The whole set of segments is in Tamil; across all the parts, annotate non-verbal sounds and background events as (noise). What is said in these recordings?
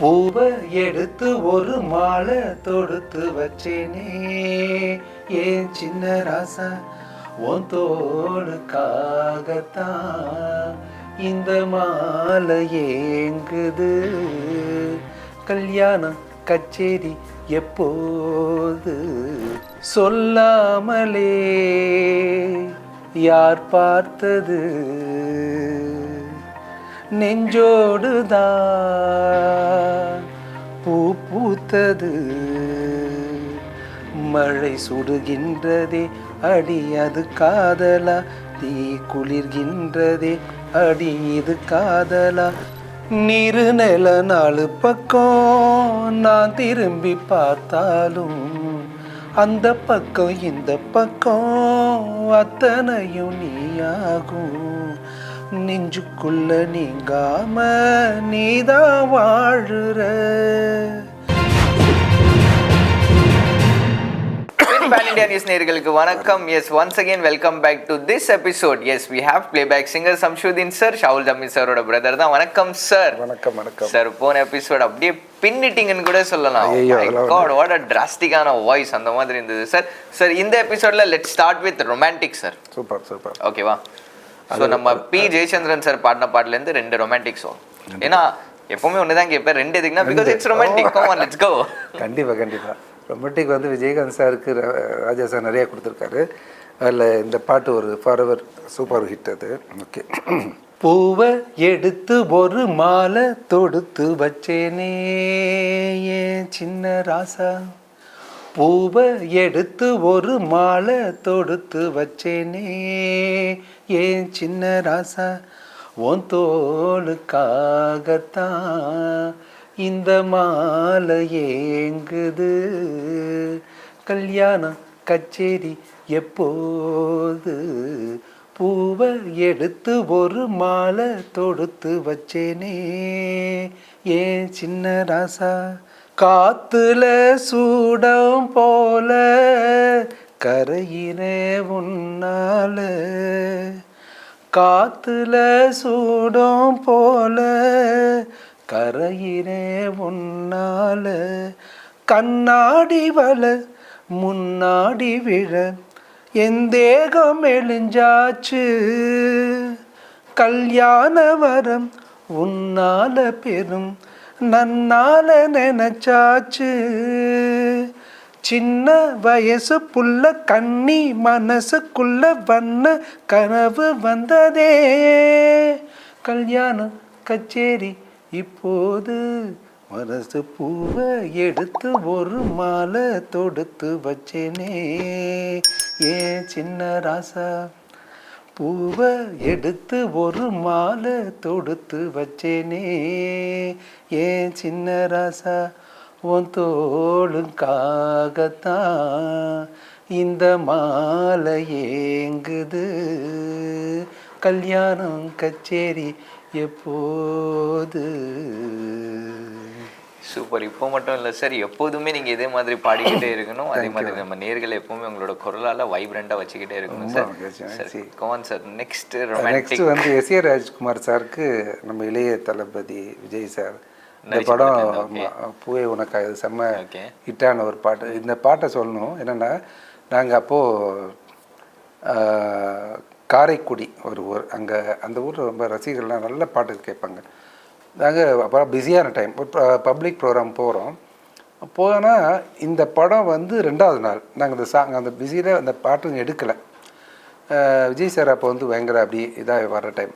பூவை எடுத்து ஒரு மாலை தொடுத்து வச்சேனே. ஏன் சின்ன ராசா? உன் தோளுக்காகத்தான் இந்த மாலை ஏங்குது. கல்யாணம் கச்சேரி எப்போது? சொல்லாமலே. யார் பார்த்தது? நெஞ்சோடுதான் பூ பூத்தது. மழை சுடுகின்றதே அடி அது காதலா? தீ குளிர்கின்றதே அடி இது காதலா? நீரு நில நாலு பக்கம் நான் திரும்பி பார்த்தாலும் அந்த பக்கம் இந்த பக்கம் அத்தனையும் நீயாகும். நெஞ்சுக்குள்ள நீங்காம நீதான் வாழுற. பேன் நியூஸ் வணக்கம். Yes once again welcome back to this episode as we have playback singer Samsudeen sir Shahul Jameen சாரோட பிரதர் தான். வணக்கம் சார் வணக்கம் வணக்கம். சார் போன எபிசோட் அப்படியே பின்னிட்டிங்கன்னு கூட சொல்லலாம். காட் வாட் அ டிராஸ்டிக்கான வாய்ஸ் அந்த மாதிரி இருந்தது சார் சார் இந்த எபிசோட்ல let start with romantic sir super super. ஓகேவா ஸோ நம்ம பி ஜெயச்சந்திரன் சார் பாடின பாட்டுல இருந்து ரெண்டு ரொமான்டிக் சாங் ஏன்னா எப்பவுமே ஒன்று தான் கேட்பேன் ரெண்டு எதுக்குன்னா because it's romantic let's go கண்டிப்பாக கண்டிப்பாக ரொமாட்டிக் வந்து விஜயகாந்த் சாருக்கு ர- ராஜா சார் நிறையா கொடுத்துருக்காரு. அதில் இந்த பாட்டு ஒரு ஃபார்வர் சூப்பர் ஹிட் அது. ஓகே பூவை எடுத்து ஒரு மாலை தொடுத்து வச்சேனே ஏன் சின்ன ராசா? பூவை எடுத்து ஒரு மாலை தொடுத்து வச்சேனே ஏன் சின்ன ராசா? உன் தோளுக்காகத்தான் இந்த மாலை ஏங்குது. கல்யாணம் கச்சேரி எப்போது? பூவை எடுத்து ஒரு மாலை தொடுத்து வச்சேனே. ஏன் சின்ன ராசா? காத்துல சூடம் போல கரையினே உன்னால காத்துல சூடும் போல கரையினே உன்னால கண்ணாடி வள முன்னாடி விழ என் தேகம் எழிஞ்சாச்சு. கல்யாண வரம் உன்னால பெரும் நன்னால நினச்சாச்சு. சின்ன வயசு புள்ள கண்ணி மனசுக்குள்ள வண்ண கனவு வந்ததே. கல்யாணம் கச்சேரி இப்போது மனசு பூவை எடுத்து ஒரு மாலை தொடுத்து வச்சேனே. ஏன் சின்ன ராசா பூவை எடுத்து ஒரு மாலை தொடுத்து வச்சேனே. ஏன் சின்ன ராசா உன் தோளுக்காகத்தான் இந்த மாலை ஏங்குது. கல்யாணம் கச்சேரி எப்போது? சூப்பர். இப்போ மட்டும் இல்லை சார் எப்போதுமே நீங்க இதே மாதிரி பாடிக்கிட்டே இருக்கணும். அதே மாதிரி நம்ம நேர்களை எப்பவுமே உங்களோட குரலால வைப்ரண்டா வச்சுக்கிட்டே இருக்கணும் சார். மகிழ்ச்சி, சார் நெக்ஸ்ட் நெக்ஸ்ட் வந்து எஸ் ஏ ராஜ்குமார் சாருக்கு நம்ம இளைய தளபதி விஜய் சார். இந்த படம் பாட்டு, பூவே உனக்காக இது செம்ம. ஹிட்டான ஒரு பாட்டு. இந்த பாட்டை சொல்லணும். என்னென்னா நாங்கள் அப்போது காரைக்குடி ஒரு ஊர். அங்கே அந்த ஊரில் ரொம்ப ரசிகர்கள்லாம் நல்ல பாட்டு கேட்பாங்க. நாங்கள் அப்புறம் பிஸியான டைம். ஒரு பப்ளிக் ப்ரோக்ராம் போகிறோம் போனால் இந்த படம் வந்து ரெண்டாவது நாள். நாங்கள் இந்த சாங் அந்த பிஸியில் அந்த பாட்டுங்க எடுக்கலை. விஜய் சார் அப்போ வந்து பயங்கர அப்படி இதாக வர்ற டைம்.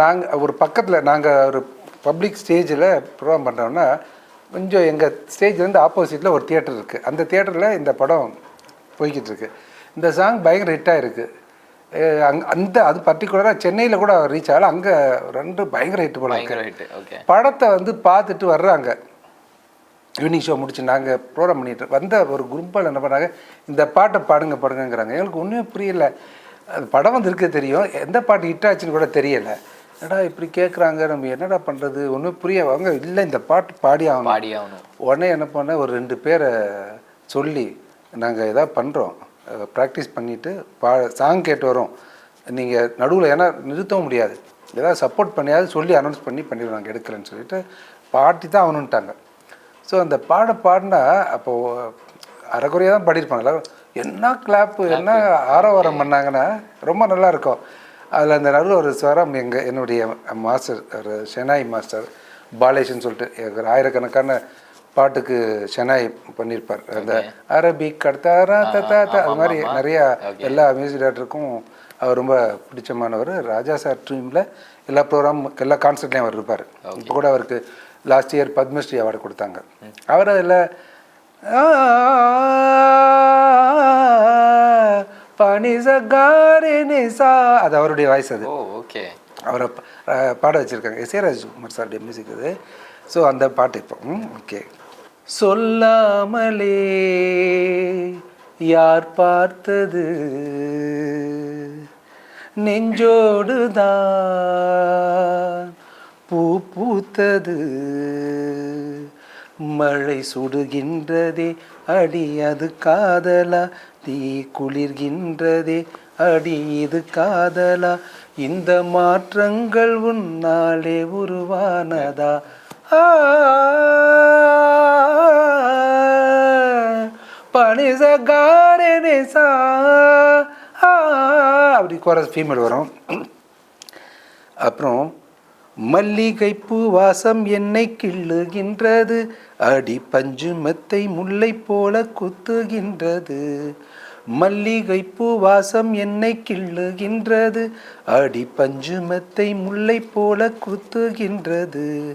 நாங்கள் ஒரு பக்கத்தில் நாங்கள் ஒரு பப்ளிக் ஸ்டேஜில் ப்ரோக்ராம் பண்ணுறோம்னா கொஞ்சம் எங்கள் ஸ்டேஜ்லேருந்து ஆப்போசிட்டில் ஒரு தியேட்டர் இருக்குது அந்த தியேட்டரில் இந்த படம் போய்கிட்டு இருக்கு இந்த சாங் பயங்கர ஹிட்டாக இருக்குது அங் அந்த அது பர்டிகுலராக சென்னையில் கூட ரீச் ஆகல. அங்கே ரெண்டு பயங்கர ஹிட் ஓகே படத்தை வந்து பார்த்துட்டு வர்றாங்க. ஈவினிங் ஷோ முடிச்சு நாங்கள் ப்ரோக்ராம் பண்ணிட்டு வந்த ஒரு குரூப்பால் என்ன பண்ணாங்க? இந்த பாட்டை பாடுங்க பாடுங்கங்கிறாங்க. எங்களுக்கு ஒன்றுமே புரியல. அது படம் வந்து இருக்க தெரியும். எந்த பாட்டு ஹிட் ஆச்சுன்னு கூட தெரியல. என்னடா இப்படி கேட்குறாங்க நம்ம என்னடா பண்ணுறது ஒன்றும் புரிய அவங்க இல்லை இந்த பாட்டு பாடி ஆகணும் பாடி ஆகணும் உடனே என்ன பண்ண ஒரு ரெண்டு பேரை சொல்லி நாங்கள் எதாவது பண்ணுறோம் ப்ராக்டிஸ் பண்ணிவிட்டு பா சாங் கேட்டு வரோம். நீங்கள் நடுவில் ஏன்னா நிறுத்தவும் முடியாது. ஏதாவது சப்போர்ட் பண்ணியாவது சொல்லி அனௌன்ஸ் பண்ணி பண்ணிடுவோம். நாங்கள் எடுக்கலைன்னு சொல்லிட்டு பாட்டி தான் அவனுன்ட்டாங்க. ஸோ அந்த பாட பாடினா அப்போது அரைக்குறையாக தான் பாடியிருப்பாங்க. என்ன கிளாப்பு என்ன ஆரவாரம் பண்ணாங்கன்னா ரொம்ப நல்லா இருக்கும். அதில் அந்த நடுவில் ஒரு ஸ்வரம் எங்கள் என்னுடைய மாஸ்டர் ஒரு ஷெனாய் மாஸ்டர் பாலேஷன் சொல்லிட்டு ஒரு ஆயிரக்கணக்கான பாட்டுக்கு ஷெனாய் பண்ணியிருப்பார் அந்த அரபிக் கடத்தாரா தத்தா அது மாதிரி நிறையா எல்லா மியூசிக் டேரக்டருக்கும் அவர் ரொம்ப பிடிச்சமானவர். ராஜா சார் ட்ரீமில் எல்லா ப்ரோக்ராம் எல்லா கான்சர்ட்லேயும் அவர் இருப்பார். இப்போ கூட அவருக்கு லாஸ்ட் இயர் பத்மஸ்ரீ அவார்டு கொடுத்தாங்க. அவர் அதில் பனிசகாரி நிசா அது அவருடைய வாய்ஸ் அது. ஓகே அவரை பாட வச்சுருக்காங்க. எஸ். ஏ. ராஜ்குமார் சாருடைய மியூசிக் அது. ஸோ அந்த பாட்டு இப்போ. ஓகே சொல்லாமலே யார் பார்த்தது? நெஞ்சோடுதான் பூ பூத்தது. மழை சுடுகின்றதே அடி அது காதலா? தீ குளிர்கின்றதே அடி இது காதலா. இந்த மாற்றங்கள் உன்னாலே உருவானதா? ஆ, அப்படி குரஸ் ஃபீமேல் வரும். அப்புறம் மல்லிகைப்பூ வாசம் என்னை கிள்ளுகின்றது அடி பஞ்சுமத்தை முல்லை போல குத்துகின்றது. மல்லிகைப்பூ வாசம் என்னை கிள்ளுகின்றது அடி பஞ்சுமத்தை முல்லை போல குத்துகின்றது.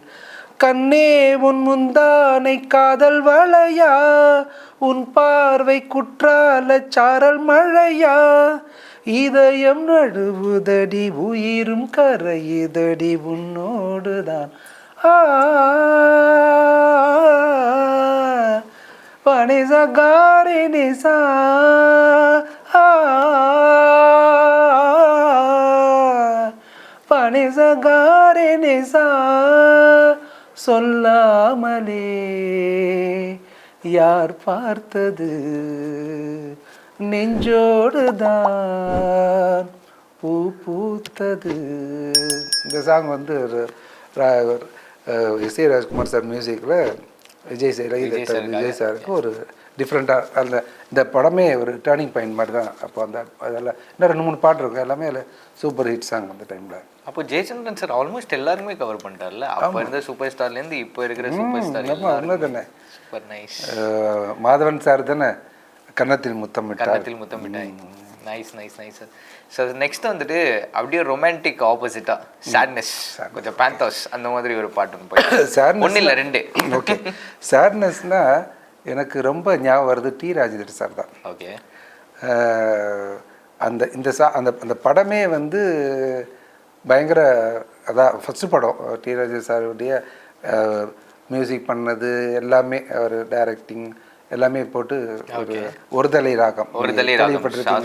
கண்ணே உன் முந்தானை காதல் வளையா உன் பார்வை குற்றால சாரல் மழையா இதயம் நடுவுதடி உயிரும் கரையுதடி உன்னோடுதான் ஆ பனிசா நிசா ஆ நிசா சொல்லாமலே யார் பார்த்தது? நெஞ்சோடுதான் பூ பூத்தது. இந்த சாங் வந்து எஸ் ஏ ராஜ்குமார் சார் மியூசிக்கில் விஜய் சார் விஜய் சாருக்கு ஒரு டிஃப்ரெண்ட்டாக அந்த இந்த படமே ஒரு டேர்னிங் பாயிண்ட் மாதிரி தான் அப்போ அந்த அதெல்லாம் இன்னும் ரெண்டு மூணு பாட்டு இருக்கும். எல்லாமே அதில் சூப்பர் ஹிட் சாங் அந்த டைமில் அப்போ ஜெயச்சந்திரன் சார் ஆல்மோஸ்ட் எல்லாருமே கவர் பண்ணிட்டார்ல? அப்போ இருந்த சூப்பர் ஸ்டார்ல இருந்து இப்போ இருக்கிற சூப்பர் ஸ்டார் தானே சூப்பர் நைஸ் மாதவன் சார் தானே? கன்னத்தில் முத்தமிட்டார். கன்னத்தில் முத்தமிட்டாய். Nice nice nice sir so next வந்துட்டு அப்படியே ரொமான்டிக் ஆப்போசிட்டா சேட்னஸ் கொஞ்சம் பேந்தோஸ் அந்த மாதிரி ஒரு பாட்டு போய் ஒன்றும் இல்லை ரெண்டு. ஓகே சேட்னஸ்னா எனக்கு ரொம்ப ஞாபகம் வருது டி. ராஜேந்தர் சார் தான். ஓகே அந்த இந்த சா அந்த அந்த படமே வந்து பயங்கர அதான் ஃபஸ்ட்டு படம் டி. ராஜேந்தர் சாருடைய மியூசிக் பண்ணது எல்லாமே அவர் டைரக்டிங் எல்லாமே போட்டு ஒரு ஒரு தலை ராகம். ஒரு தலை?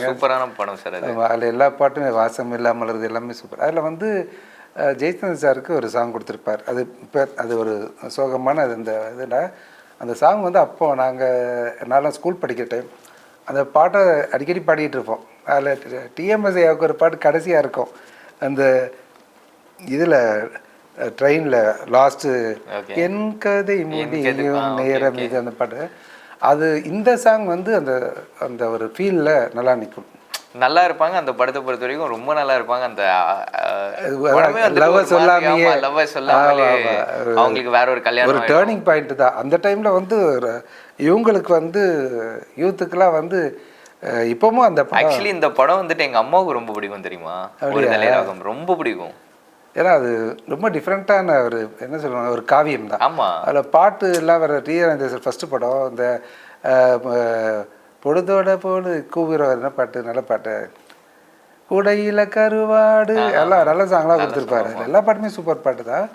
சூப்பரான படம் சார் அதுல எல்லா பாட்டுமே வாசம் இல்லாமல் மலருது எல்லாமே சூப்பர். அதில் வந்து ஜெயச்சந்திரன் சாருக்கு ஒரு சாங் கொடுத்துருப்பார். அது அது ஒரு சோகமான அது இந்த இதில் அந்த சாங் வந்து அப்போ நாங்கள் நான்லாம் ஸ்கூல் படிக்கிற டைம் அந்த பாட்டை அடிக்கடி பாடிட்டு இருப்போம். அதில் டிஎம்எஸ்ஐயாவுக்கு ஒரு பாட்டு கடைசியாக இருக்கும். அந்த இதில் ட்ரெயினில் லாஸ்ட்டு. என் கதை முடியும் நேரம் இது அந்த பாட்டு. அது இந்த சாங் வந்து அந்த அந்த ஒரு ஃபீலில் நல்லா நிற்கும் நல்லா இருப்பாங்க அந்த படத்தை பொறுத்த வரைக்கும் ரொம்ப நல்லா இருப்பாங்க. அந்த அ சொல்லாமையே. லவ் சொல்லாமலே. ஒரு- அவங்களுக்கு வேற ஒரு ஒரு கல்யாணம் டேர்னிங் பாயிண்ட் தான். அந்த டைமில் வந்து ஒரு- இவங்களுக்கு வந்து யூத்துக்கெல்லாம் வந்து இப்பவும் அந்த ஆக்சுவலி இந்த படம் வந்துட்டு எங்க அம்மாவுக்கு ரொம்ப பிடிக்கும் தெரியுமா? ஒரு ரொம்ப பிடிக்கும். ஏன்னா அது ரொம்ப டிஃப்ரெண்ட்டான ஒரு என்ன சொல்லுவாங்க ஒரு காவியம் தான் ஆமா. அதில் பாட்டு எல்லாம் வர டி ராஜேந்தர் ஃபஸ்ட்டு படம் இந்த பொழுதோட போடு என்ன பாட்டு? நல்ல பாட்டு. குடையில கருவாடு. எல்லாம் நல்ல சாங்லாம் கொடுத்துருப்பாரு. எல்லா பாட்டுமே சூப்பர் பாட்டு தான்.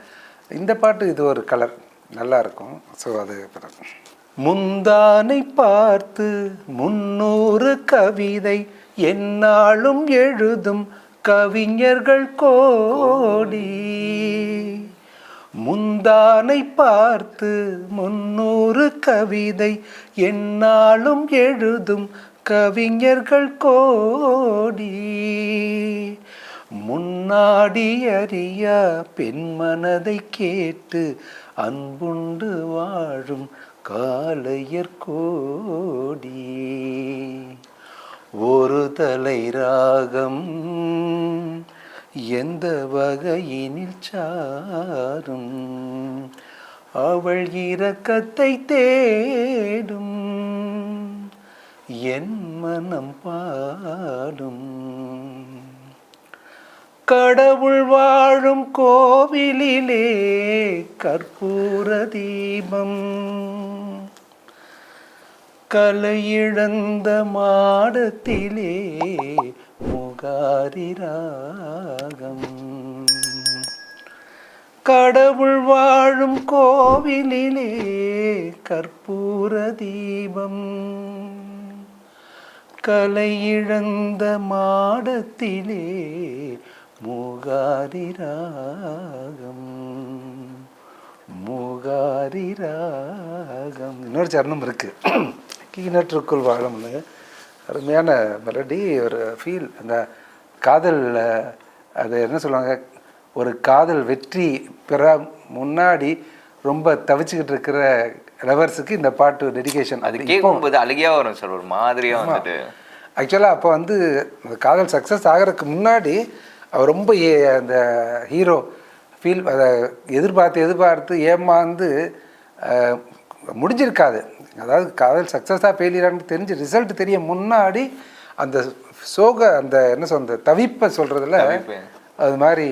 இந்த பாட்டு இது ஒரு கலர் நல்லா இருக்கும். ஸோ அது முந்தானை பார்த்து முன்னூறு கவிதை எந்நாளும் எழுதும் கவிஞர்கள் கோடி. முந்தானை பார்த்து முன்னூறு கவிதை என்னாலும் எழுதும் கவிஞர்கள் கோடி. முன்னாடி அறியா பெண் மனதை கேட்டு அன்புண்டு வாழும் காலையர் கோடி. ஒரு தலை ராகம். எந்த வகையினில் சாரும்? அவள் இரக்கத்தை தேடும். என் மனம் பாடும். கடவுள் வாழும் கோவிலிலே கற்பூர தீபம். கலையிழந்த மாடத்திலே முகாரி ராகம். கடவுள் வாழும் கோவிலிலே கற்பூர தீபம். கலையிழந்த மாடத்திலே மூகாரி ராகம். மூகாரி ராகம். இன்னொரு சரணம் இருக்குது கீழற்றுக்குள் வாழும்னு அருமையான மெலடி ஒரு ஃபீல் அந்த காதல் அது என்ன சொல்லுவாங்க ஒரு காதல் வெற்றி பெற முன்னாடி ரொம்ப தவிச்சுக்கிட்டு இருக்கிற லவர்ஸுக்கு இந்த பாட்டு டெடிகேஷன் அது கேட்கும்போது அழுகையா வரும் சார் ஒரு மாதிரியா வந்துட்டு. ஆக்சுவலாக அப்போ வந்து அந்த காதல் சக்ஸஸ் ஆகிறதுக்கு முன்னாடி அவர் ரொம்ப ஏ- அந்த ஹீரோ ஃபீல் அதை எதிர்பார்த்து எதிர்பார்த்து ஏமாந்து முடிஞ்சிருக்காது. அதாவது காதல் சக்ஸஸாக ஃபெயிலியரான்னு தெரிஞ்சு ரிசல்ட் தெரிய முன்னாடி அந்த சோக அந்த என்ன சொல்ற அந்த தவிப்பை சொல்கிறதுல. அது மாதிரி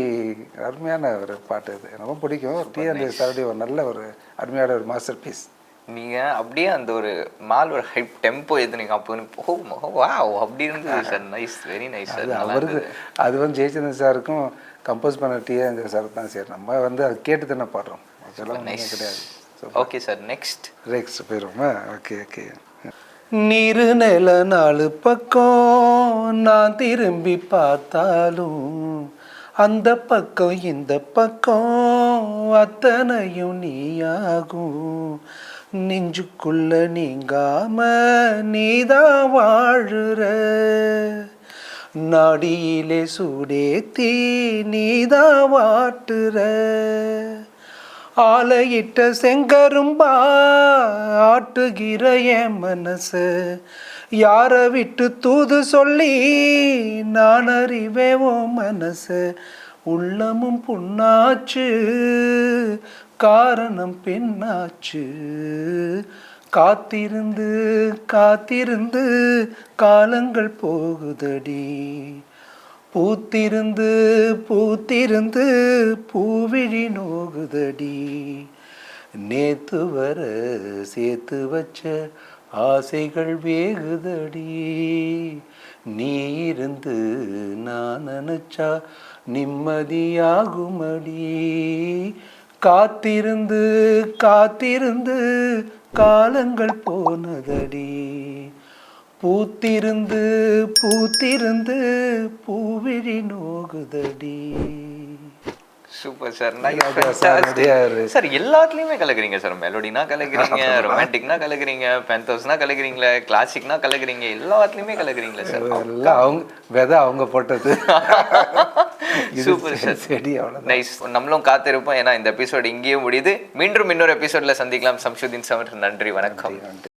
அருமையான ஒரு பாட்டு இது ரொம்ப பிடிக்கும். டிஎன் சாருடைய ஒரு நல்ல ஒரு அருமையான ஒரு மாஸ்டர் பீஸ் நீங்க அப்படியே அந்த ஒரு மேல் ஒரு ஹைப் டெம்போ எதுனீங்க அப்போ எனக்கு, ஓ வா அப்படி இருந்தது sir nice very nice sir அவருக்கு அது வந்து ஜெயச்சந்திரன் சாருக்கும் கம்போஸ் பண்ண டிஎன் சார் தான் சரி நம்ம வந்து அது கேட்டு தானே பாடுறோம் அதெல்லாம் கிடையாது. ஓகே சார் நெக்ஸ்ட் ரேக்ஸ் போயிடுவோமா. ஓகே ஓகே நீரு நில நாலு பக்கம் நான் திரும்பி பார்த்தாலும் அந்த பக்கம் இந்த பக்கம் அத்தனையும் நீயாகும். நெஞ்சுக்குள்ள நீங்காம நீதான் வாழுற. நாடியிலே சூடேத்தி நீதான் வாட்டுற. ஆலையிட்ட செங்கரும்பா ஆட்டுகிற என் மனசு. யாரை விட்டு தூது சொல்லி நான் அறிவே உன் மனசு. உள்ளமும் புண்ணாச்சு காரணம் பெண்ணாச்சு. காத்திருந்து காத்திருந்து காலங்கள் போகுதடி. பூத்திருந்து பூத்திருந்து பூவிழி நோகுதடி. நேத்து வர சேர்த்து வச்ச ஆசைகள் வேகுதடி. நீ இருந்து நான் நினைச்சா நிம்மதியாகுமடி. காத்திருந்து காத்திருந்து காலங்கள் போனதடி. பூத்திருந்து பூத்திருந்து பூவிழி நோகுதடி. சூப்பர் சார் சார் எல்லாத்துலயுமே கலக்குறீங்க சார் மெலோடினா கலக்குறீங்க (laughs) ரொமான்டிக்னா கலக்குறீங்க பென்தோஸ்னா கலக்குறீங்களே கிளாசிக்னா கலக்குறீங்க எல்லாத்துலயுமே கலக்குறீங்களே சார் எல்லாம் அவங்க விதை அவங்க போட்டது. சூப்பர் சார் செடி அவ்வளோதான் நைஸ் நம்மளும் காத்திருப்போம். ஏன்னா இந்த எபிசோட் இங்கேயும் முடியுது. மீண்டும் இன்னொரு எபிசோட்ல சந்திக்கலாம். சம்ஷுதீன் சார் நன்றி வணக்கம். நன்றி.